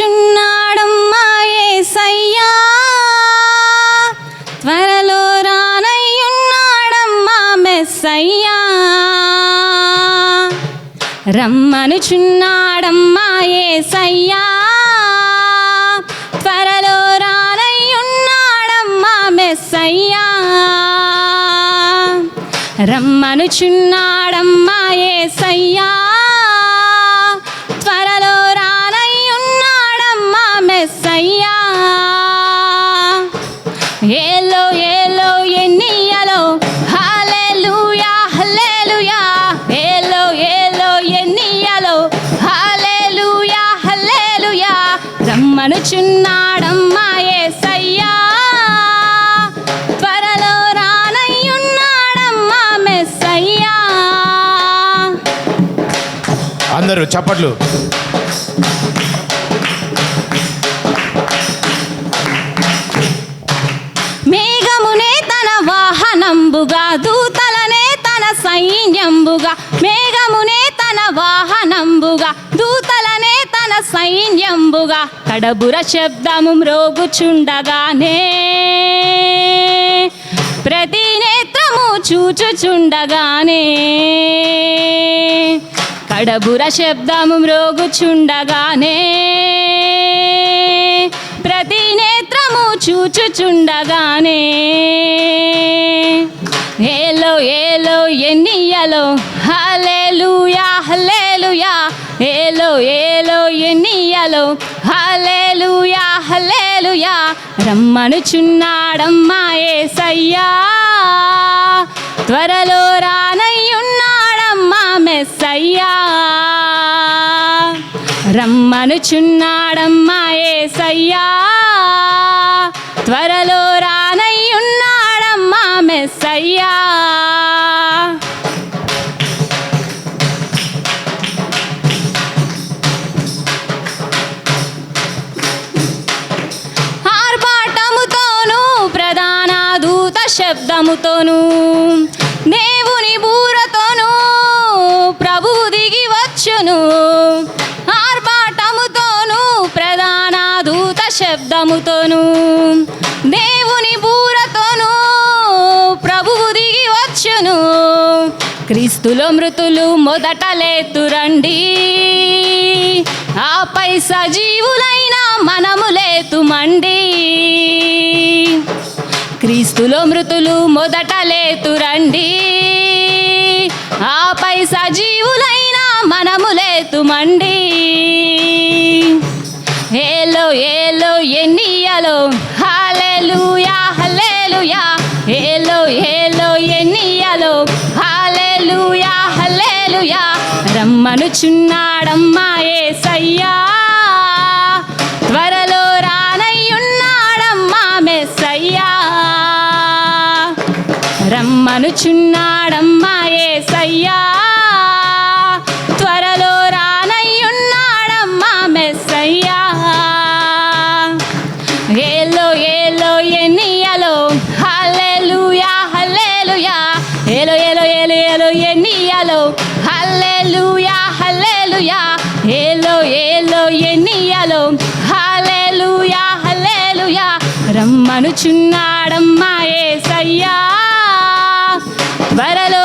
రమ్మనుచున్నాడమ్మా సయ్యా త్వరలో రానయ్యున్నాడమ్మా మెస్సయ్యా. రమ్మనుచున్నాడమ్మా సయ్యా త్వరలో రానయ్యున్నాడమ్మా మెస్సయ్యా. రమ్మనుచున్నాడమ్మా సయ్యా రమ్మనుచున్నాడమ్మా యేసయ్యా త్వరలో రానయ్యున్నాడమ్మా మెస్సయ్యా. అందరూ చప్పట్లు. మేఘమునే తన వాహనంబుగా దూతలనే తన సైన్యంబుగా మేఘమునే సైన్యంబుగా కడబుర శబ్దము మ్రోగుచుండగానే ప్రతి నేత్రము చూచుచుండగానే కడబుర శబ్దము మ్రోగుచుండగానే ప్రతి నేత్రము చూచుచుండగానే ఏలో ఏలో ఎన్నియలో హల్లెలూయా హల్లెలూయా. ఏలో ఏలో ఎన్నియలో హల్లెలూయా హల్లెలూయా. రమ్మనుచున్నాడమ్మా ఏసయ్యా. త్వరలో రానయ్యున్నాడమ్మా మెస్సయ్యా. రమ్మనుచున్నాడమ్మా ఏసయ్యా. త్వరలో మెస్సయ్యా ఆర్భాటముతోనూ ప్రధాన దూత శబ్దముతోనూ దేవుని బూరతోనూ ప్రభువు దిగి వచ్చును. ఆర్భాటముతోనూ ప్రధాన దూత శబ్దముతోనూ దేవుని బూరతోనూ క్రీస్తులో మృతులు మొదట లేతురండి ఆపై సజీవులైన మనము లేతుమండి. క్రీస్తులో మృతులు మొదట లేతురండి ఆపై సజీవులైన మనము లేతుమండి. ఏలో ఏలో ఎన్నియలో హల్లెలూయా రమ్మనుచున్నాడమ్మా ఏసయ్యా. త్వరలో రానయ్యున్నాడమ్మా మెస్సయ్యా. రమ్మనుచున్నాడమ్మా ఏసయ్యా. ఎన్నియలో హల్లెలూయా హల్లెలూయా. ఏలో ఏలో ఎన్నియలో హల్లెలూయా హల్లెలూయా. రమ్మనుచున్నాడమ్మా ఏసయ్యా. త్వరలో